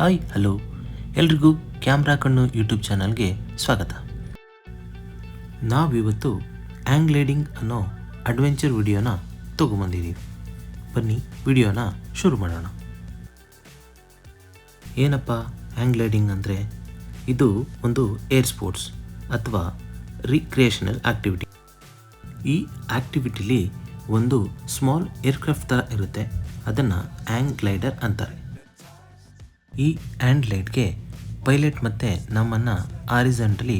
Hi, hello. ಎಲ್ರಿಗೂ camera ಕಣ್ಣು YouTube ಚಾನಲ್ಗೆ ಸ್ವಾಗತ. ನಾವಿವತ್ತು ಆ್ಯಂಗ್ಲೈಡಿಂಗ್ ಅನ್ನೋ ಅಡ್ವೆಂಚರ್ ವಿಡಿಯೋನ ತೊಗೊಂಬಂದಿದ್ದೀವಿ ಬನ್ನಿ, ವಿಡಿಯೋನ ಶುರು ಮಾಡೋಣ. ಏನಪ್ಪ ಆ್ಯಂಗ್ಲೈಡಿಂಗ್ ಅಂದರೆ? ಇದು ಒಂದು ಏರ್ ಸ್ಪೋರ್ಟ್ಸ್ ಅಥವಾ ರಿಕ್ರಿಯೇಷನಲ್ ಆ್ಯಕ್ಟಿವಿಟಿ ಈ ಆ್ಯಕ್ಟಿವಿಟಿಲಿ ಒಂದು ಸ್ಮಾಲ್ ಏರ್ಕ್ರಾಫ್ಟ್ ಥರ ಇರುತ್ತೆ. ಅದನ್ನು ಆ್ಯಂಗ್ಲೈಡರ್ ಅಂತಾರೆ. ಈ ಆ್ಯಂಡ್ ಲೈಟ್ಗೆ ಪೈಲಟ್ ಮತ್ತು ನಮ್ಮನ್ನು ಆರಿಸೆಂಟಲಿ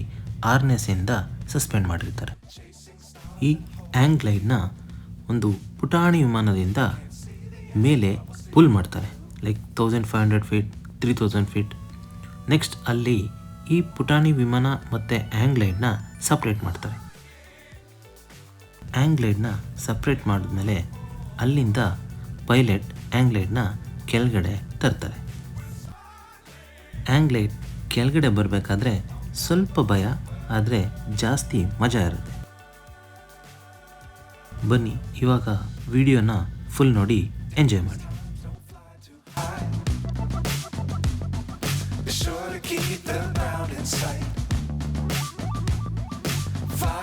ಆರ್ನೆಸ್ಸಿಂದ ಸಸ್ಪೆಂಡ್ ಮಾಡಿರ್ತಾರೆ. ಈ ಆ್ಯಂಗ್ ಲೈಟ್ನ ಒಂದು ಪುಟಾಣಿ ವಿಮಾನದಿಂದ ಮೇಲೆ ಪುಲ್ ಮಾಡ್ತಾರೆ. Like thousand five hundred feet, three thousand feet. Next ಅಲ್ಲಿ ಈ ಪುಟಾಣಿ ವಿಮಾನ ಮತ್ತು ಆ್ಯಂಗ್ ಲೈಡ್ನ ಸಪ್ರೇಟ್ ಮಾಡ್ತಾರೆ. ಆ್ಯಂಗ್ಲೈಡ್ನ ಸಪ್ರೇಟ್ ಮಾಡಿದ್ಮೇಲೆ ಅಲ್ಲಿಂದ ಪೈಲಟ್ ಆ್ಯಂಗ್ಲೈಡ್ನ ಕೆಳಗಡೆ ತರ್ತಾರೆ. ಆ್ಯಂಗ್ಲೈಡ್ ಕೆಳಗಡೆ ಬರಬೇಕಾದ್ರೆ ಸ್ವಲ್ಪ ಭಯ, ಆದರೆ ಜಾಸ್ತಿ ಮಜಾ ಇರುತ್ತೆ ಬನ್ನಿ, ಇವಾಗ ವಿಡಿಯೋನ ಫುಲ್ ನೋಡಿ ಎಂಜಾಯ್ ಮಾಡಿ ground in sight. Fly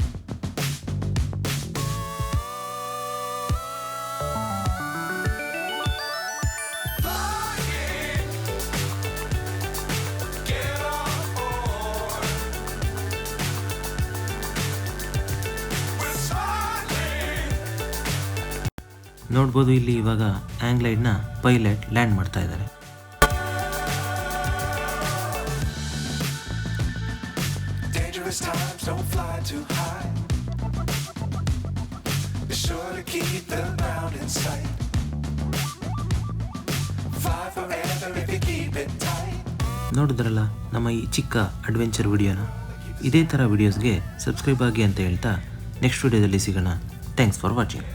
ನೋಡ್ಬೋದು ಇಲ್ಲಿ ಇವಾಗ ಆಂಗ್ಲೈಡ್ನ ಪೈಲಟ್ ಲ್ಯಾಂಡ್ ಮಾಡ್ತಾ ಇದ್ದಾರೆ. ನೋಡಿದ್ರಲ್ಲ ನಮ್ಮ ಈ ಚಿಕ್ಕ ಅಡ್ವೆಂಚರ್ ವಿಡಿಯೋನ? ಇದೇ ಥರ ವಿಡಿಯೋಸ್ಗೆ ಸಬ್ಸ್ಕ್ರೈಬ್ ಆಗಿ ಅಂತ ಹೇಳ್ತಾ ನೆಕ್ಸ್ಟ್ ವಿಡಿಯೋದಲ್ಲಿ ಸಿಗೋಣ. Thanks for watching